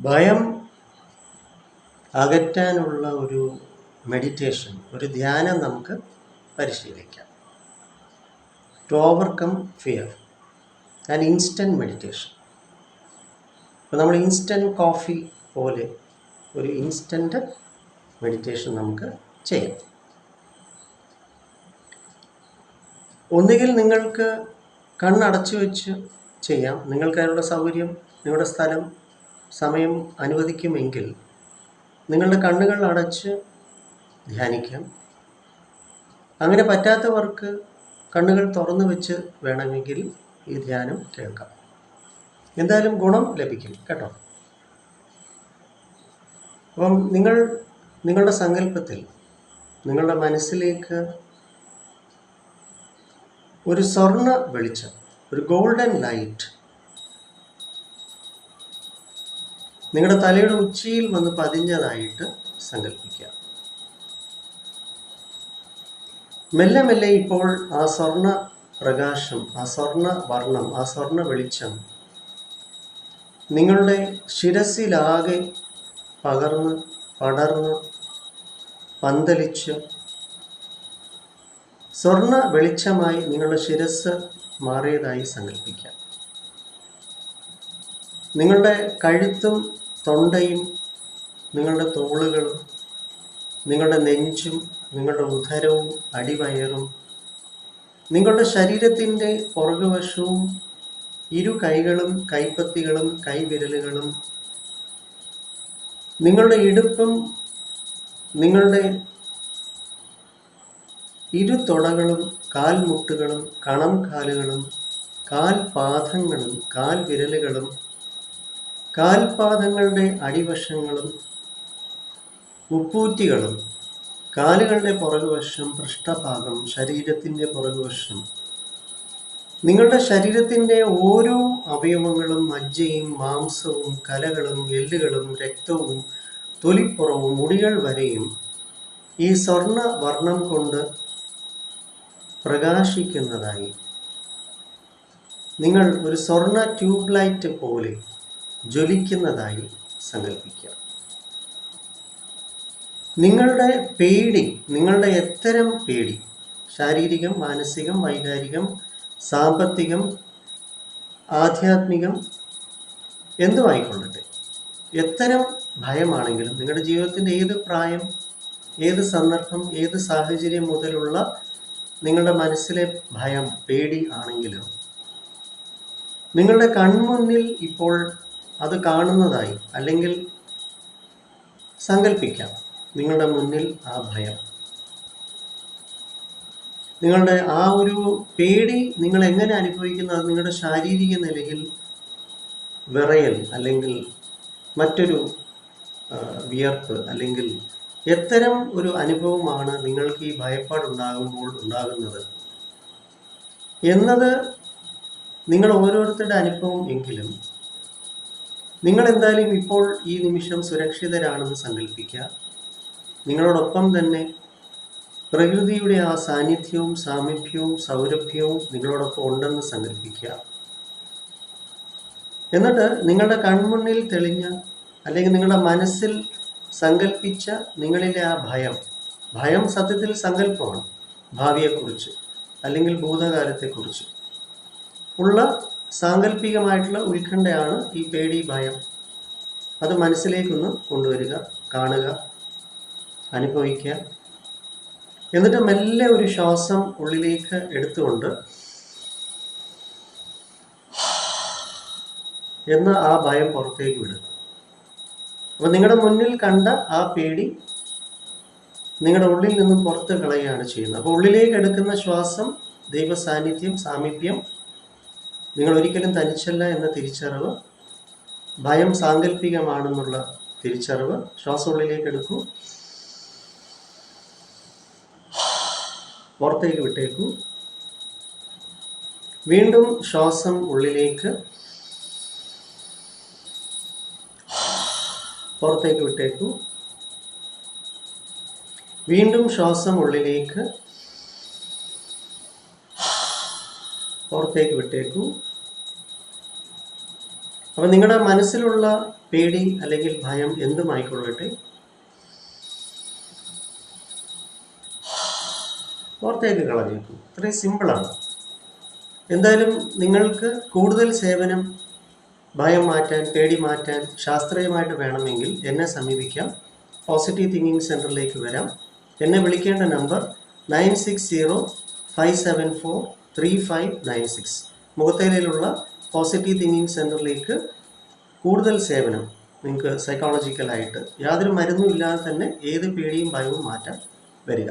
ഭയം അകറ്റാനുള്ള ഒരു മെഡിറ്റേഷൻ ഒരു ധ്യാനം നമുക്ക് പരിശീലിക്കാം. To overcome fear and instant meditation അപ്പോൾ നമ്മൾ ഇൻസ്റ്റന്റ് കോഫി പോലെ ഒരു ഇൻസ്റ്റന്റ് മെഡിറ്റേഷൻ നമുക്ക് ചെയ്യാം. ഒന്നുകിൽ നിങ്ങൾക്ക് കണ്ണടച്ചു വെച്ച് ചെയ്യാം. നിങ്ങൾക്ക് അതിനുള്ള സൗകര്യം നിങ്ങളുടെ സ്ഥലം സമയം അനുവദിക്കുമെങ്കിൽ നിങ്ങളുടെ കണ്ണുകൾ അടച്ച് ധ്യാനിക്കാം. അങ്ങനെ പറ്റാത്തവർക്ക് കണ്ണുകൾ തുറന്നു വെച്ച് വേണമെങ്കിൽ ഈ ധ്യാനം കേൾക്കാം. എന്തായാലും ഗുണം ലഭിക്കും കേട്ടോ. അപ്പം നിങ്ങൾ നിങ്ങളുടെ സങ്കല്പത്തിൽ നിങ്ങളുടെ മനസ്സിലേക്ക് ഒരു സ്വർണ വെളിച്ചം ഒരു ഗോൾഡൻ ലൈറ്റ് നിങ്ങളുടെ തലയുടെ ഉച്ചിയിൽ വന്ന് പതിഞ്ഞതായിട്ട് സങ്കല്പിക്കുക. മെല്ലെ മെല്ലെ ഇപ്പോൾ ആ സ്വർണ പ്രകാശം ആ സ്വർണ വർണം ആ സ്വർണ വെളിച്ചം നിങ്ങളുടെ ശിരസിലാകെ പകർന്ന് പടർന്ന് പന്തലിച്ച് സ്വർണ വെളിച്ചമായി നിങ്ങളുടെ ശിരസ് മാറിയതായി സങ്കല്പിക്കാം നിങ്ങളുടെ കഴുത്തും തൊണ്ടയും നിങ്ങളുടെ തോളുകളും നിങ്ങളുടെ നെഞ്ചും നിങ്ങളുടെ ഉദരവും അടിവയറും നിങ്ങളുടെ ശരീരത്തിന്റെ പുറകുവശവും ഇരു കൈകളും കൈപ്പത്തികളും കൈവിരലുകളും നിങ്ങളുടെ ഇടുപ്പും നിങ്ങളുടെ ഇരു തുടകളും കാൽമുട്ടുകളും കണം കാലുകളും കാൽപാദങ്ങളും കാൽ വിരലുകളും കാൽപാദങ്ങളുടെ അടിവശങ്ങളും ഉപ്പൂറ്റികളും കാലുകളുടെ പുറകുവശം പൃഷ്ഠഭാഗം ശരീരത്തിന്റെ പുറകുവശം. നിങ്ങളുടെ ശരീരത്തിന്റെ ഓരോ അവയവങ്ങളും മജ്ജയും മാംസവും കലകളും എല്ലുകളും രക്തവും തൊലിപ്പുറവും മുടികൾ വരെയും ഈ സ്വർണ വർണം കൊണ്ട് പ്രകാശിക്കുന്നതായി. നിങ്ങൾ ഒരു സ്വർണ ട്യൂബ് ലൈറ്റ് പോലെ ജ്വലിക്കുന്നതായി സങ്കല്പിക്കുക നിങ്ങളുടെ പേടി നിങ്ങളുടെ എത്തരം പേടി ശാരീരികം മാനസികം വൈകാരികം സാമ്പത്തികം ആധ്യാത്മികം എന്തുമായിക്കൊള്ളട്ടെ? എത്തരം ഭയമാണെങ്കിലും നിങ്ങളുടെ ജീവിതത്തിന്റെ ഏത് പ്രായം ഏത് സന്ദർഭം ഏത് സാഹചര്യം മുതലുള്ള നിങ്ങളുടെ മനസ്സിലെ ഭയം പേടി ആണെങ്കിലും നിങ്ങളുടെ കൺമുന്നിൽ ഇപ്പോൾ അത് കാണുന്നതായി അല്ലെങ്കിൽ സങ്കല്പിക്കാം നിങ്ങളുടെ മുന്നിൽ ആ ഭയം. നിങ്ങളുടെ ആ ഒരു പേടി നിങ്ങൾ എങ്ങനെ അനുഭവിക്കുന്നു? അത് നിങ്ങളുടെ ശാരീരിക നിലയിൽ വിറയൽ അല്ലെങ്കിൽ മറ്റൊരു വിയർപ്പ് അല്ലെങ്കിൽ എത്തരം ഒരു അനുഭവമാണ് നിങ്ങൾക്ക് ഈ ഭയപ്പാടുണ്ടാകുമ്പോൾ ഉണ്ടാകുന്നത്? എന്നത് നിങ്ങൾ ഓരോരുത്തരുടെ അനുഭവം എങ്കിലും നിങ്ങൾ എന്തായാലും ഇപ്പോൾ ഈ നിമിഷം സുരക്ഷിതരാണെന്ന് സങ്കല്പിക്കുക നിങ്ങളോടൊപ്പം തന്നെ പ്രകൃതിയുടെ ആ സാന്നിധ്യവും സാമീപ്യവും സൗരഭ്യവും നിങ്ങളോടൊപ്പം ഉണ്ടെന്ന് സങ്കല്പിക്കുക എന്നിട്ട് നിങ്ങളുടെ കൺമുന്നിൽ തെളിഞ്ഞ അല്ലെങ്കിൽ നിങ്ങളുടെ മനസ്സിൽ സങ്കല്പിച്ച നിങ്ങളിലെ ആ ഭയം ഭയം സത്യത്തിൽ സങ്കല്പമാണ് ഭാവിയെക്കുറിച്ച് അല്ലെങ്കിൽ ഭൂതകാലത്തെക്കുറിച്ച്. ഉള്ള സാങ്കല്പികമായിട്ടുള്ള ഉത്കണ്ഠയാണ് ഈ പേടി ഭയം. അത് മനസ്സിലേക്കൊന്ന് കൊണ്ടുവരിക കാണുക അനുഭവിക്കുക. എന്നിട്ട് മെല്ലെ ഒരു ശ്വാസം ഉള്ളിലേക്ക് എടുത്തുകൊണ്ട് എന്ന ആ ഭയം പുറത്തേക്ക് വിടുക. അപ്പോൾ നിങ്ങളുടെ മുന്നിൽ കണ്ട ആ പേടി നിങ്ങളുടെ ഉള്ളിൽ നിന്നും പുറത്ത് കളയുകയാണ് ചെയ്യുന്നത്. അപ്പോൾ ഉള്ളിലേക്ക് എടുക്കുന്ന ശ്വാസം ദൈവ സാന്നിധ്യം സാമീപ്യം നിങ്ങൾ ഒരിക്കലും തനിച്ചല്ല എന്ന തിരിച്ചറിവ് ഭയം സാങ്കല്പികമാണെന്നുള്ള തിരിച്ചറിവ് ശ്വാസം ഉള്ളിലേക്ക് എടുക്കൂ. പുറത്തേക്ക് വിട്ടേക്കൂ. വീണ്ടും ശ്വാസം ഉള്ളിലേക്ക് പുറത്തേക്ക് വിട്ടേക്കൂ. വീണ്ടും ശ്വാസം ഉള്ളിലേക്ക് പുറത്തേക്ക് വിട്ടേക്കൂ. അപ്പം നിങ്ങളുടെ മനസ്സിലുള്ള പേടി അല്ലെങ്കിൽ ഭയം എന്തുമായിക്കൊള്ളട്ടെ പുറത്തേക്ക് കളഞ്ഞേക്കു. ഇത്രയും സിമ്പിളാണ് എന്തായാലും നിങ്ങൾക്ക് കൂടുതൽ സേവനം ഭയം മാറ്റാൻ പേടി മാറ്റാൻ ശാസ്ത്രീയമായിട്ട് വേണമെങ്കിൽ എന്നെ സമീപിക്കാം. പോസിറ്റീവ് തിങ്കിങ് സെന്ററിലേക്ക് വരാം. എന്നെ വിളിക്കേണ്ട number nine six zero five seven four three five nine six മുഖത്തേലയിലുള്ള positive thinking സെന്ററിലേക്ക് കൂടുതൽ സേവനം നിങ്ങൾക്ക് സൈക്കോളജിക്കലായിട്ട് യാതൊരു മരുന്നും ഇല്ലാതെ തന്നെ ഏത് പേടിയും ഭയവും മാറ്റാൻ വരിക.